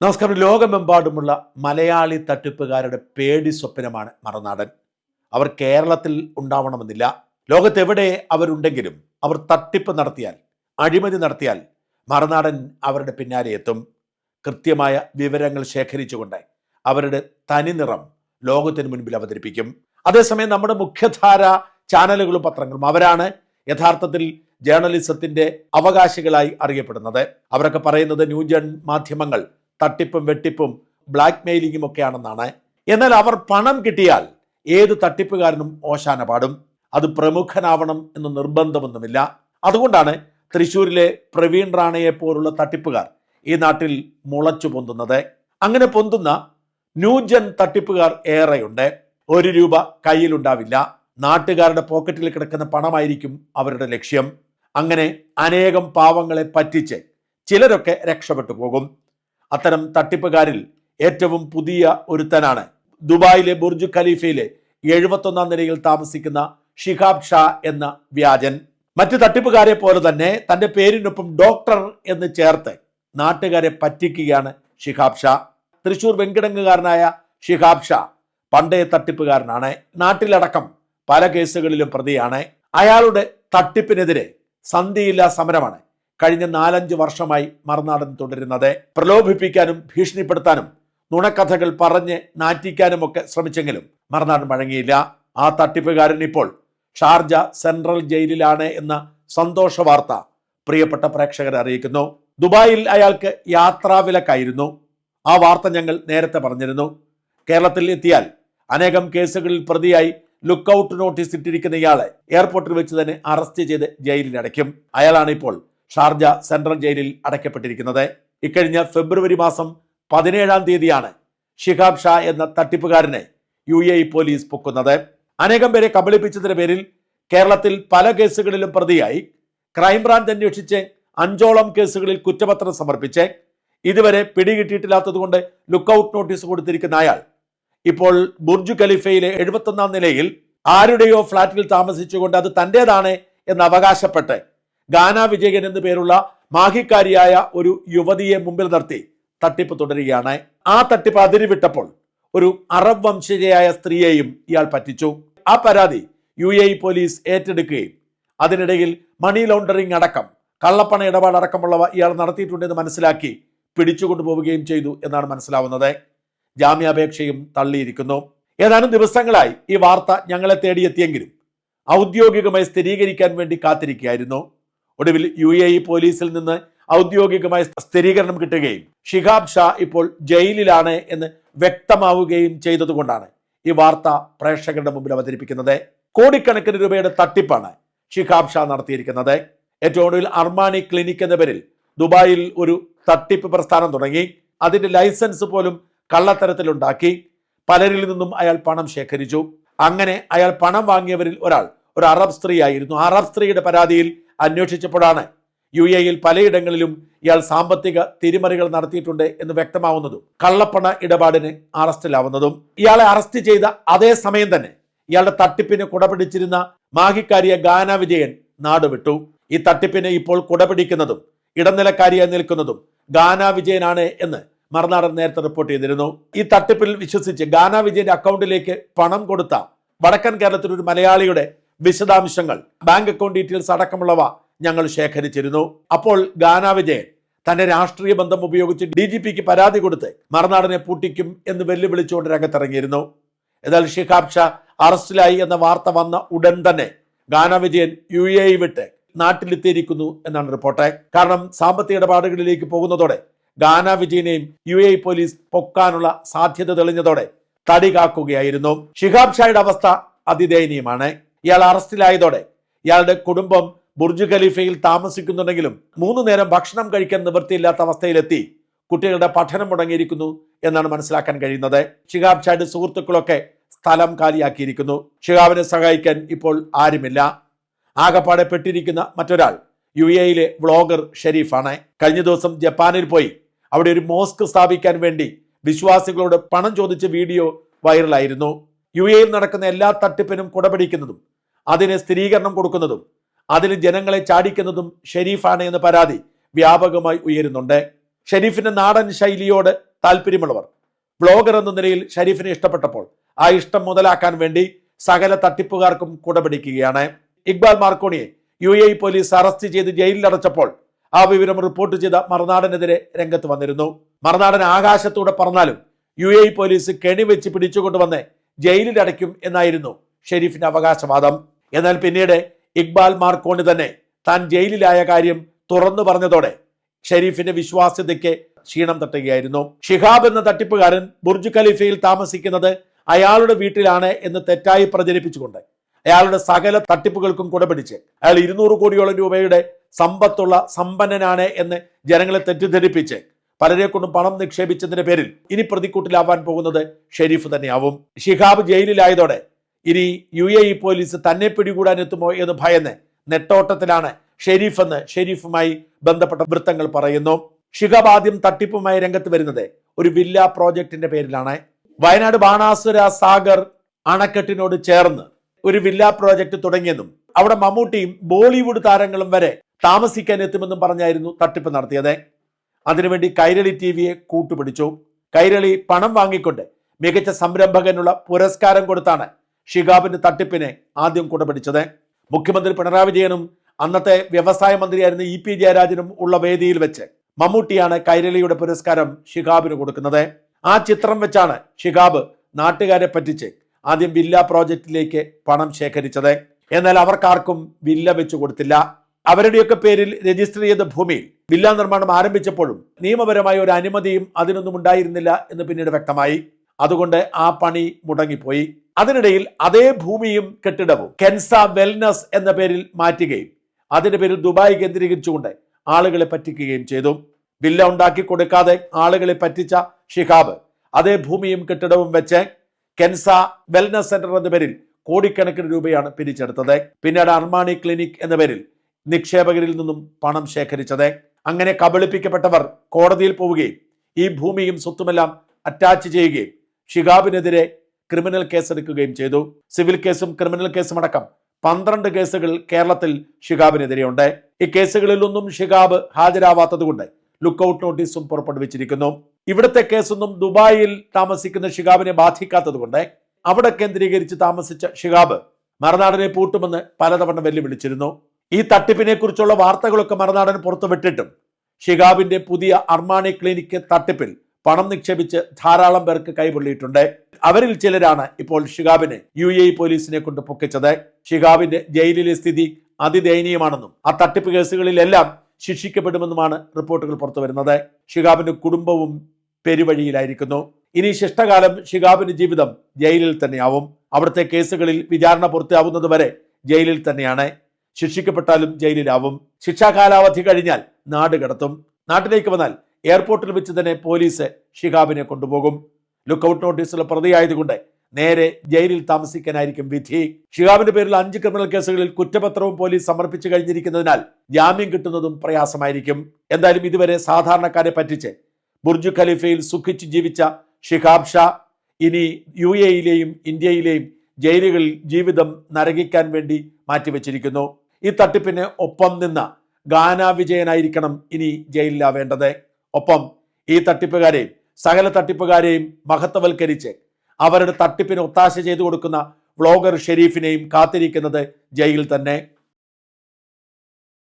നമസ്കാരം. ലോകമെമ്പാടുമുള്ള മലയാളി തട്ടിപ്പുകാരുടെ പേടി സ്വപ്നമാണ് മറുനാടൻ. അവർ കേരളത്തിൽ ഉണ്ടാവണമെന്നില്ല. ലോകത്തെവിടെ അവരുണ്ടെങ്കിലും അവർ തട്ടിപ്പ് നടത്തിയാൽ അഴിമതി നടത്തിയാൽ മറുനാടൻ അവരുടെ പിന്നാലെ എത്തും. കൃത്യമായ വിവരങ്ങൾ ശേഖരിച്ചുകൊണ്ട് അവരുടെ തനിനിറം ലോകത്തിന് മുൻപിൽ അവതരിപ്പിക്കും. അതേസമയം നമ്മുടെ മുഖ്യധാര ചാനലുകളും പത്രങ്ങളും അവരാണ് യഥാർത്ഥത്തിൽ ജേർണലിസത്തിന്റെ അവകാശികളായി അറിയപ്പെടുന്നത്. അവരൊക്കെ പറയുന്നത് ന്യൂജൻ മാധ്യമങ്ങൾ തട്ടിപ്പും വെട്ടിപ്പും ബ്ലാക്ക് മെയിലിങ്ങും ഒക്കെയാണെന്നാണ്. എന്നാൽ അവർ പണം കിട്ടിയാൽ ഏത് തട്ടിപ്പുകാരനും ഓശാന പാടും. അത് പ്രമുഖനാവണം എന്ന് നിർബന്ധമൊന്നുമില്ല. അതുകൊണ്ടാണ് തൃശൂരിലെ പ്രവീൺ റാണയെ പോലുള്ള തട്ടിപ്പുകാർ ഈ നാട്ടിൽ മുളച്ചു പൊന്തുന്നത്. അങ്ങനെ പൊന്തുന്ന ന്യൂജൻ തട്ടിപ്പുകാർ ഏറെയുണ്ട്. ഒരു രൂപ കയ്യിലുണ്ടാവില്ല. നാട്ടുകാരുടെ പോക്കറ്റിൽ കിടക്കുന്ന പണമായിരിക്കും അവരുടെ ലക്ഷ്യം. അങ്ങനെ അനേകം പാവങ്ങളെ പറ്റിച്ച് ചിലരൊക്കെ രക്ഷപ്പെട്ടു പോകും. അത്തരം തട്ടിപ്പുകാരിൽ ഏറ്റവും പുതിയ ഒരുത്തനാണ്. ദുബായിലെ ബുർജ് ഖലീഫയിലെ എഴുപത്തൊന്നാം നിലയിൽ താമസിക്കുന്ന ഷിഹാബ് ഷാ എന്ന വ്യാജൻ. മറ്റ് തട്ടിപ്പുകാരെ പോലെ തന്നെ തന്റെ പേരിനൊപ്പം ഡോക്ടർ എന്ന് ചേർത്ത് നാട്ടുകാരെ പറ്റിക്കുകയാണ് ഷിഹാബ് ഷാ. തൃശൂർ വെങ്കിടങ്ങുകാരനായ ഷിഹാബ് ഷാ പണ്ടേ തട്ടിപ്പുകാരനാണ്. നാട്ടിലടക്കം പല കേസുകളിലും പ്രതിയാണ്. അയാളുടെ തട്ടിപ്പിനെതിരെ സന്ധിയില്ലാ സമരമാണ് കഴിഞ്ഞ നാലഞ്ച് വർഷമായി മറുനാടൻ തുടരുന്നത്. പ്രലോഭിപ്പിക്കാനും ഭീഷണിപ്പെടുത്താനും നുണക്കഥകൾ പറഞ്ഞ് നാറ്റിക്കാനുമൊക്കെ ശ്രമിച്ചെങ്കിലും മറുനാടൻ വഴങ്ങിയില്ല. ആ തട്ടിപ്പുകാരൻ ഇപ്പോൾ ഷാർജ സെൻട്രൽ ജയിലിലാണ് എന്ന സന്തോഷ വാർത്ത പ്രിയപ്പെട്ട പ്രേക്ഷകരെ അറിയിക്കുന്നു. ദുബായിൽ അയാൾക്ക് യാത്രാവിലക്കായിരുന്നു. ആ വാർത്ത ഞങ്ങൾ നേരത്തെ പറഞ്ഞിരുന്നു. കേരളത്തിൽ എത്തിയാൽ അനേകം കേസുകളിൽ പ്രതിയായി ലുക്ക് ഔട്ട് നോട്ടീസ് ഇട്ടിരിക്കുന്ന ഇയാളെ എയർപോർട്ടിൽ വെച്ച് തന്നെ അറസ്റ്റ് ചെയ്ത് ജയിലിൽ അടയ്ക്കും. അയാളാണ് ഇപ്പോൾ ഷാർജ സെൻട്രൽ ജയിലിൽ അടയ്ക്കപ്പെട്ടിരിക്കുന്നത്. ഇക്കഴിഞ്ഞ ഫെബ്രുവരി മാസം പതിനേഴാം തീയതിയാണ് ഷിഹാബ് ഷാ എന്ന തട്ടിപ്പുകാരനെ യു എ പോലീസ് പൊക്കുന്നത്. അനേകം പേരെ കബളിപ്പിച്ചതിന്റെ പേരിൽ കേരളത്തിൽ പല കേസുകളിലും പ്രതിയായി. ക്രൈംബ്രാഞ്ച് അന്വേഷിച്ച് അഞ്ചോളം കേസുകളിൽ കുറ്റപത്രം സമർപ്പിച്ച്. ഇതുവരെ പിടികിട്ടിയിട്ടില്ലാത്തതുകൊണ്ട് ലുക്കൌട്ട് നോട്ടീസ് കൊടുത്തിരിക്കുന്ന അയാൾ ഇപ്പോൾ ബുർജ് ഖലീഫയിലെ എഴുപത്തൊന്നാം നിലയിൽ ആരുടെയോ ഫ്ളാറ്റിൽ താമസിച്ചുകൊണ്ട് അത് തന്റേതാണ് എന്ന് അവകാശപ്പെട്ട് ഗാന വിജയൻ എന്നു പേരുള്ള മാഹിക്കാരിയായ ഒരു യുവതിയെ മുമ്പിൽ നിർത്തി തട്ടിപ്പ് തുടരുകയാണ്. ആ തട്ടിപ്പ് അതിരുവിട്ടപ്പോൾ ഒരു അറബ് വംശജയായ സ്ത്രീയെയും ഇയാൾ പറ്റിച്ചു. ആ പരാതി യു എ പോലീസ് ഏറ്റെടുക്കുകയും അതിനിടയിൽ മണി ലോണ്ടറിംഗ് അടക്കം കള്ളപ്പണ ഇടപാട് അടക്കമുള്ളവ ഇയാൾ നടത്തിയിട്ടുണ്ടെന്ന് മനസ്സിലാക്കി പിടിച്ചുകൊണ്ടുപോവുകയും ചെയ്തു എന്നാണ് മനസ്സിലാവുന്നത്. ജാമ്യാപേക്ഷയും തള്ളിയിരിക്കുന്നു. ഏതാനും ദിവസങ്ങളായി ഈ വാർത്ത ഞങ്ങളെ തേടിയെത്തിയെങ്കിലും ഔദ്യോഗികമായി സ്ഥിരീകരിക്കാൻ വേണ്ടി കാത്തിരിക്കുകയായിരുന്നു. ഒടുവിൽ യു എ ഇ പോലീസിൽ നിന്ന് ഔദ്യോഗികമായ സ്ഥിരീകരണം കിട്ടുകയും ഷിഹാബ് ഷാ ഇപ്പോൾ ജയിലിലാണ് എന്ന് വ്യക്തമാവുകയും ചെയ്തതുകൊണ്ടാണ് ഈ വാർത്ത പ്രേക്ഷകരുടെ മുമ്പിൽ അവതരിപ്പിക്കുന്നത്. കോടിക്കണക്കിന് രൂപയുടെ തട്ടിപ്പാണ് ഷിഹാബ് ഷാ നടത്തിയിരിക്കുന്നത്. ഏറ്റവും ഒടുവിൽ അർമാനി ക്ലിനിക് എന്ന പേരിൽ ദുബായിൽ ഒരു തട്ടിപ്പ് പ്രസ്ഥാനം തുടങ്ങി. അതിന്റെ ലൈസൻസ് പോലും കള്ളത്തരത്തിലുണ്ടാക്കി. പലരിൽ നിന്നും അയാൾ പണം ശേഖരിച്ചു. അങ്ങനെ അയാൾ പണം വാങ്ങിയവരിൽ ഒരാൾ ഒരു അറബ് സ്ത്രീയായിരുന്നു അറബ് സ്ത്രീയുടെ പരാതിയിൽ അന്വേഷിച്ചപ്പോഴാണ് യു എയിൽ പലയിടങ്ങളിലും ഇയാൾ സാമ്പത്തിക തിരിമറികൾ നടത്തിയിട്ടുണ്ട് എന്ന് വ്യക്തമാവുന്നതും കള്ളപ്പണ ഇടപാടിന് അറസ്റ്റിലാവുന്നതും ഇയാളെ അറസ്റ്റ് ചെയ്ത അതേ സമയം തന്നെ ഇയാളുടെ തട്ടിപ്പിന് കുടപിടിച്ചിരുന്ന മാഹിക്കാരിയ ഗാന വിജയൻ നാടുവിട്ടു. ഈ തട്ടിപ്പിന് ഇപ്പോൾ കുടപിടിക്കുന്നതും ഇടനിലക്കാരിയായി നിൽക്കുന്നതും ഗാന വിജയനാണ് എന്ന് മറുനാടൻ നേരത്തെ റിപ്പോർട്ട് ചെയ്തിരുന്നു. ഈ തട്ടിപ്പിൽ വിശ്വസിച്ച് ഗാന വിജയന്റെ അക്കൗണ്ടിലേക്ക് പണം കൊടുത്ത വടക്കൻ കേരളത്തിൽ ഒരു മലയാളിയുടെ വിശദാംശങ്ങൾ. ബാങ്ക് അക്കൗണ്ട് ഡീറ്റെയിൽസ് അടക്കമുള്ളവ ഞങ്ങൾ ശേഖരിച്ചിരുന്നു. അപ്പോൾ ഗാന വിജയൻ തന്റെ രാഷ്ട്രീയ ബന്ധം ഉപയോഗിച്ച് ഡി ജി പിക്ക് പരാതി കൊടുത്ത് മറുനാടനെ പൂട്ടിക്കും എന്ന് വെല്ലുവിളിച്ചുകൊണ്ട് രംഗത്തിറങ്ങിയിരുന്നു. എന്നാൽ ഷിഹാബ് ഷാ അറസ്റ്റിലായി എന്ന വാർത്ത വന്ന ഉടൻ തന്നെ ഗാന വിജയൻ യു എ വിട്ട് നാട്ടിലെത്തിയിരിക്കുന്നു എന്നാണ് റിപ്പോർട്ട്. കാരണം സാമ്പത്തിക ഇടപാടുകളിലേക്ക് പോകുന്നതോടെ ഗാന വിജയനെയും യു എ പോലീസ് പൊക്കാനുള്ള സാധ്യത തെളിഞ്ഞതോടെ തടി കാക്കുകയായിരുന്നു. ഷിഹാബ് ഷായുടെ അവസ്ഥ അതിദയനീയമാണ്. ഇയാൾ അറസ്റ്റിലായതോടെ ഇയാളുടെ കുടുംബം ബുർജ് ഖലീഫയിൽ താമസിക്കുന്നുണ്ടെങ്കിലും മൂന്നു നേരം ഭക്ഷണം കഴിക്കാൻ നിവൃത്തിയില്ലാത്ത അവസ്ഥയിലെത്തി. കുട്ടികളുടെ പഠനം മുടങ്ങിയിരിക്കുന്നു എന്നാണ് മനസ്സിലാക്കാൻ കഴിയുന്നത്. ഷിഹാബ് ചാട് സുഹൃത്തുക്കളൊക്കെ സ്ഥലം കാലിയാക്കിയിരിക്കുന്നു. ഷിഹാബിനെ സഹായിക്കാൻ ഇപ്പോൾ ആരുമില്ല. ആകപ്പാടെ പെട്ടിരിക്കുന്ന മറ്റൊരാൾ യു എയിലെ വ്ളോഗർ ഷെരീഫാണ്. കഴിഞ്ഞ ദിവസം ജപ്പാനിൽ പോയി അവിടെ ഒരു മോസ്ക് സ്ഥാപിക്കാൻ വേണ്ടി വിശ്വാസികളോട് പണം ചോദിച്ച വീഡിയോ വൈറലായിരുന്നു. യു എയിൽ നടക്കുന്ന എല്ലാ തട്ടിപ്പിനും കുടപിടിക്കുന്നതും അതിന് സ്ഥിരീകരണം കൊടുക്കുന്നതും അതിന് ജനങ്ങളെ ചാടിക്കുന്നതും ഷെരീഫാണ് എന്ന പരാതി വ്യാപകമായി ഉയരുന്നുണ്ട്. ഷെരീഫിന്റെ നാടൻ ശൈലിയോട് താല്പര്യമുള്ളവർ ബ്ലോഗർ എന്ന നിലയിൽ ഷെരീഫിനെ ഇഷ്ടപ്പെട്ടപ്പോൾ ആ ഇഷ്ടം മുതലാക്കാൻ വേണ്ടി സകല തട്ടിപ്പുകാർക്കും കുടപിടിക്കുകയാണ്. ഇക്ബാൽ മാർക്കോണിയെ യു എ പോലീസ് അറസ്റ്റ് ചെയ്ത് ജയിലിൽ അടച്ചപ്പോൾ ആ വിവരം റിപ്പോർട്ട് ചെയ്ത മറുനാടനെതിരെ രംഗത്ത് വന്നിരുന്നു. മറുനാടൻ ആകാശത്തൂടെ പറഞ്ഞാലും യു എ പോലീസ് കെണിവെച്ച് പിടിച്ചുകൊണ്ടുവന്ന് ജയിലിൽ അടയ്ക്കും എന്നായിരുന്നു ഷെരീഫിന്റെ അവകാശവാദം. എന്നാൽ പിന്നീട് ഇക്ബാൽ മാർക്കോണി തന്നെ താൻ ജയിലിലായ കാര്യം തുറന്നു പറഞ്ഞതോടെ ഷെരീഫിന്റെ വിശ്വാസ്യതയ്ക്ക് ക്ഷീണം തട്ടുകയായിരുന്നു. ഷിഹാബ് എന്ന തട്ടിപ്പുകാരൻ ബുർജ് ഖലീഫയിൽ താമസിക്കുന്നത് അയാളുടെ വീട്ടിലാണ് എന്ന് തെറ്റായി പ്രചരിപ്പിച്ചുകൊണ്ട് അയാളുടെ സകല തട്ടിപ്പുകൾക്കും കുടപിടിച്ച് അയാൾ ഇരുന്നൂറ് കോടിയോളം രൂപയുടെ സമ്പത്തുള്ള സമ്പന്നനാണ് എന്ന് ജനങ്ങളെ തെറ്റിദ്ധരിപ്പിച്ച് പലരെ കൊണ്ടും പണം നിക്ഷേപിച്ചതിന്റെ പേരിൽ ഇനി പ്രതിക്കൂട്ടിലാവാൻ പോകുന്നത് ഷെരീഫ് തന്നെയാവും. ഷിഹാബ് ജയിലിലായതോടെ ഇനി യു എ ഇ പോലീസ് തന്നെ പിടികൂടാൻ എത്തുമോ എന്ന് ഭയന്ന് നെട്ടോട്ടത്തിലാണ് ഷെരീഫ് എന്ന് ഷെരീഫുമായി ബന്ധപ്പെട്ട വൃത്തങ്ങൾ പറയുന്നു. ഷിഹാബ് ആദ്യം തട്ടിപ്പുമായി രംഗത്ത് വരുന്നത് ഒരു വില്ല പ്രോജക്റ്റിന്റെ പേരിലാണ്. വയനാട് ബാണാസുര സാഗർ അണക്കെട്ടിനോട് ചേർന്ന് ഒരു വില്ല പ്രോജക്റ്റ് തുടങ്ങിയെന്നും അവിടെ മമ്മൂട്ടിയും ബോളിവുഡ് താരങ്ങളും വരെ താമസിക്കാൻ എത്തുമെന്നും പറഞ്ഞായിരുന്നു തട്ടിപ്പ് നടത്തിയത്. അതിനുവേണ്ടി കൈരളി ടി വിയെ കൂട്ടുപിടിച്ചു. കൈരളി പണം വാങ്ങിക്കൊണ്ട് മികച്ച സംരംഭകനുള്ള പുരസ്കാരം കൊടുത്താണ് ഷിഗാബിന്റെ തട്ടിപ്പിനെ ആദ്യം കുടപിടിച്ചത് മുഖ്യമന്ത്രി പിണറായി വിജയനും അന്നത്തെ വ്യവസായ മന്ത്രിയായിരുന്ന ഇ പി ജയരാജനും ഉള്ള വേദിയിൽ വെച്ച് മമ്മൂട്ടിയാണ് കൈരളിയുടെ പുരസ്കാരം ഷിഹാബിന് കൊടുക്കുന്നത്. ആ ചിത്രം വെച്ചാണ് ഷിഹാബ് നാട്ടുകാരെ പറ്റിച്ച് ആദ്യം വില്ല പ്രോജക്റ്റിലേക്ക് പണം ശേഖരിച്ചത്. എന്നാൽ അവർക്കാർക്കും വില്ല വെച്ചു കൊടുത്തില്ല. അവരുടെയൊക്കെ പേരിൽ രജിസ്റ്റർ ചെയ്ത ഭൂമിയിൽ വില്ലാ നിർമ്മാണം ആരംഭിച്ചപ്പോഴും നിയമപരമായ ഒരു അനുമതിയും അതിനൊന്നും ഉണ്ടായിരുന്നില്ല എന്ന് പിന്നീട് വ്യക്തമായി. അതുകൊണ്ട് ആ പണി മുടങ്ങിപ്പോയി. അതിനിടയിൽ അതേ ഭൂമിയും കെട്ടിടവും കെൻസ വെൽനസ് എന്ന പേരിൽ മാറ്റുകയും അതിന്റെ പേരിൽ ദുബായ് കേന്ദ്രീകരിച്ചുകൊണ്ട് ആളുകളെ പറ്റിക്കുകയും ചെയ്തു. വില്ല ഉണ്ടാക്കി കൊടുക്കാതെ ആളുകളെ പറ്റിച്ച ഷിഹാബ് അതേ ഭൂമിയും കെട്ടിടവും വെച്ച് കെൻസ വെൽനസ് സെന്റർ എന്ന പേരിൽ കോടിക്കണക്കിന് രൂപയാണ് പിരിച്ചെടുത്തത്. പിന്നീട് അർമാണി ക്ലിനിക് എന്ന പേരിൽ നിക്ഷേപകരിൽ നിന്നും പണം ശേഖരിച്ചത്. അങ്ങനെ കബളിപ്പിക്കപ്പെട്ടവർ കോടതിയിൽ പോവുകയും ഈ ഭൂമിയും സ്വത്തുമെല്ലാം അറ്റാച്ച് ചെയ്യുകയും ഷിഗാബിനെതിരെ ക്രിമിനൽ കേസെടുക്കുകയും ചെയ്തു. സിവിൽ കേസും ക്രിമിനൽ കേസും അടക്കം പന്ത്രണ്ട് കേസുകൾ കേരളത്തിൽ ഷിഹാബിനെതിരെയുണ്ട്. ഈ കേസുകളിലൊന്നും ഷിഹാബ് ഹാജരാവാത്തതുകൊണ്ട് ലുക്കൌട്ട് നോട്ടീസും പുറപ്പെടുവിച്ചിരിക്കുന്നു. ഇവിടുത്തെ കേസൊന്നും ദുബായിൽ താമസിക്കുന്ന ഷിഹാബിനെ ബാധിക്കാത്തതുകൊണ്ട് അവിടെ കേന്ദ്രീകരിച്ച് താമസിച്ച ഷിഗാബ് മറുനാടിനെ പൂട്ടുമെന്ന് പലതവണ വെല്ലുവിളിച്ചിരുന്നു. ഈ തട്ടിപ്പിനെ കുറിച്ചുള്ള വാർത്തകളൊക്കെ മറുനാടൻ പുറത്തുവിട്ടിട്ടും ഷിഹാബിന്റെ പുതിയ അർമാണി ക്ലിനിക്ക് തട്ടിപ്പിൽ പണം നിക്ഷേപിച്ച് ധാരാളം പേർക്ക് കൈപൊള്ളിയിട്ടുണ്ട്. അവരിൽ ചിലരാണ് ഇപ്പോൾ ഷിഹാബിനെ യു എ പോലീസിനെ കൊണ്ട് പൊക്കിച്ചത്. ഷിഹാബിന്റെ ജയിലിലെ സ്ഥിതി അതിദയനീയമാണെന്നും ആ തട്ടിപ്പ് കേസുകളിലെല്ലാം ശിക്ഷിക്കപ്പെടുമെന്നുമാണ് റിപ്പോർട്ടുകൾ പുറത്തു വരുന്നത് കുടുംബവും പെരുവഴിയിലായിരിക്കുന്നു. ഇനി ശിഷ്ടകാലം ഷിഹാബിന്റെ ജീവിതം ജയിലിൽ തന്നെയാവും. അവിടുത്തെ കേസുകളിൽ വിചാരണ പൂർത്തിയാവുന്നത് വരെ ജയിലിൽ തന്നെയാണ്. ശിക്ഷിക്കപ്പെട്ടാലും ജയിലിലാവും. ശിക്ഷാ കാലാവധി കഴിഞ്ഞാൽ നാട് കടത്തും. നാട്ടിലേക്ക് വന്നാൽ എയർപോർട്ടിൽ വെച്ച് തന്നെ പോലീസ് ഷിഹാബിനെ കൊണ്ടുപോകും. ലുക്കൌട്ട് നോട്ടീസുള്ള പ്രതിയായതുകൊണ്ട് നേരെ ജയിലിൽ താമസിക്കാനായിരിക്കും വിധി. ഷിഹാബിന്റെ പേരിൽ അഞ്ച് ക്രിമിനൽ കേസുകളിൽ കുറ്റപത്രവും പോലീസ് സമർപ്പിച്ചു കഴിഞ്ഞിരിക്കുന്നതിനാൽ ജാമ്യം കിട്ടുന്നതും പ്രയാസമായിരിക്കും. എന്തായാലും ഇതുവരെ സാധാരണക്കാരെ പറ്റിച്ച് ബുർജു ഖലീഫയിൽ സുഖിച്ച് ജീവിച്ച ഷിഹാബ് ഷാ ഇനി യു എയിലെയും ഇന്ത്യയിലെയും ജയിലുകളിൽ ജീവിതം നരകിക്കാൻ വേണ്ടി മാറ്റിവെച്ചിരിക്കുന്നു. ഈ തട്ടിപ്പിന് ഒപ്പം നിന്ന ഗാന വിജയനായിരിക്കണം ഇനി ജയിലിലാവേണ്ടത്. ഒപ്പം ഈ തട്ടിപ്പുകാരെയും സകല തട്ടിപ്പുകാരെയും മഹത്വവൽക്കരിച്ച് അവരുടെ തട്ടിപ്പിന് ഒത്താശ ചെയ്തു കൊടുക്കുന്ന വ്ളോഗർ ഷെരീഫിനെയും കാത്തിരിക്കുന്നത് ജയിൽ തന്നെ.